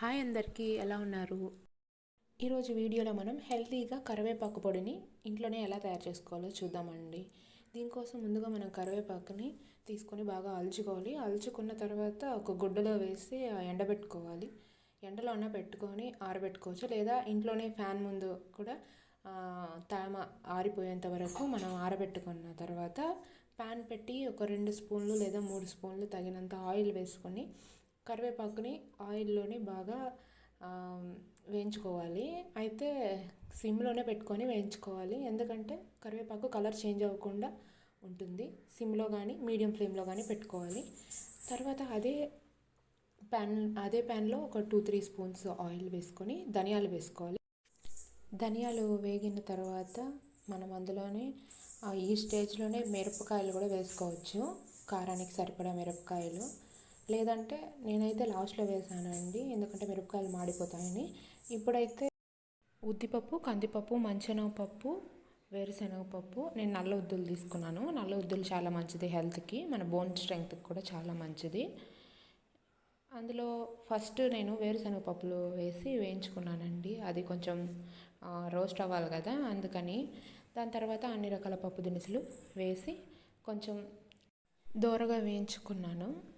Hi అందరికీ ఎలా ఉన్నారు? ఈరోజు వీడియోలో మనం హెల్తీగా కరివేపాకు పొడిని ఇంట్లోనే ఎలా తయారు చేసుకోవాలో చూద్దామండి. దీనికోసం ముందుగా మనం కరివేపాకుని తీసుకొని బాగా అల్చుకోవాలి. అల్చుకున్న తర్వాత ఒక గుడ్డలో వేసి ఎండబెట్టుకోవాలి ఎండలో అన్న పెట్టుకొని ఆరబెట్టుకోవచ్చు. లేదా ఇంట్లోనే ఫ్యాన్ ముందు కూడా తామ తేమ ఆరిపోయేంత వరకు మనం ఆరబెట్టుకున్న తర్వాత ప్యాన్ పెట్టి ఒక రెండు స్పూన్లు లేదా మూడు స్పూన్లు తగినంత ఆయిల్ వేసుకొని కరివేపాకుని ఆయిల్లోనే బాగా వేయించుకోవాలి. అయితే సిమ్లోనే పెట్టుకొని వేయించుకోవాలి. ఎందుకంటే కరివేపాకు కలర్ చేంజ్ అవ్వకుండా ఉంటుంది. సిమ్లో కానీ మీడియం ఫ్లేమ్లో కానీ పెట్టుకోవాలి. తర్వాత అదే ప్యాన్ అదే ప్యాన్లో ఒక టూ త్రీ స్పూన్స్ ఆయిల్ వేసుకొని ధనియాలు వేసుకోవాలి. ధనియాలు వేగిన తర్వాత మనం అందులోనే ఈ స్టేజ్లోనే మిరపకాయలు కూడా వేసుకోవచ్చు. కారానికి సరిపడా మిరపకాయలు. లేదంటే నేనైతే లాస్ట్లో వేసానండి. ఎందుకంటే మిరపకాయలు మాడిపోతాయని. ఇప్పుడైతే ఉద్దిపప్పు కందిపప్పు మంచెనగపప్పు వేరుశనగపప్పు. నేను నల్ల ఉద్దులు తీసుకున్నాను. నల్ల ఉద్దులు చాలా మంచిది హెల్త్కి. మన బోన్ స్ట్రెంగ్త్కి కూడా చాలా మంచిది. అందులో ఫస్ట్ నేను వేరుశనగ పప్పులు వేసి వేయించుకున్నానండి. అది కొంచెం రోస్ట్ అవ్వాలి కదా అందుకని. దాని తర్వాత అన్ని రకాల పప్పు దినుసులు వేసి కొంచెం దోరగా వేయించుకున్నాను.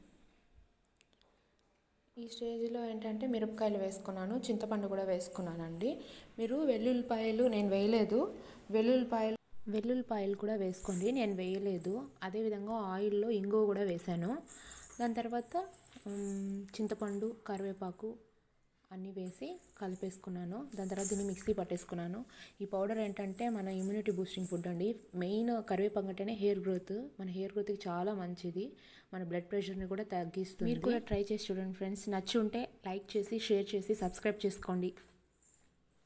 ఈ స్టేజ్లో ఏంటంటే మిరపకాయలు వేసుకున్నాను చింతపండు కూడా వేసుకున్నానండి. మీరు వెల్లుల్లిపాయలు నేను వేయలేదు. వెల్లుల్లిపాయలు వెల్లుల్లిపాయలు కూడా వేసుకోండి నేను వేయలేదు. అదేవిధంగా ఆయిల్లో ఇంగువ కూడా వేశాను. దాని తర్వాత చింతపండు కరివేపాకు అన్నీ వేసి కలిపేసుకున్నాను. దాని తర్వాత దీన్ని మిక్సీ పట్టేసుకున్నాను. ఈ పౌడర్ ఏంటంటే మన ఇమ్యూనిటీ బూస్టింగ్ ఫుడ్ అండి. మెయిన్ కరివేపాకు అంటేనే హెయిర్ గ్రోత్ మన హెయిర్ గ్రోత్కి చాలా మంచిది. మన బ్లడ్ ప్రెషర్ని కూడా తగ్గిస్తుంది. మీరు కూడా ట్రై చేసి చూడండి ఫ్రెండ్స్. నచ్చి ఉంటే లైక్ చేసి షేర్ చేసి సబ్స్క్రైబ్ చేసుకోండి.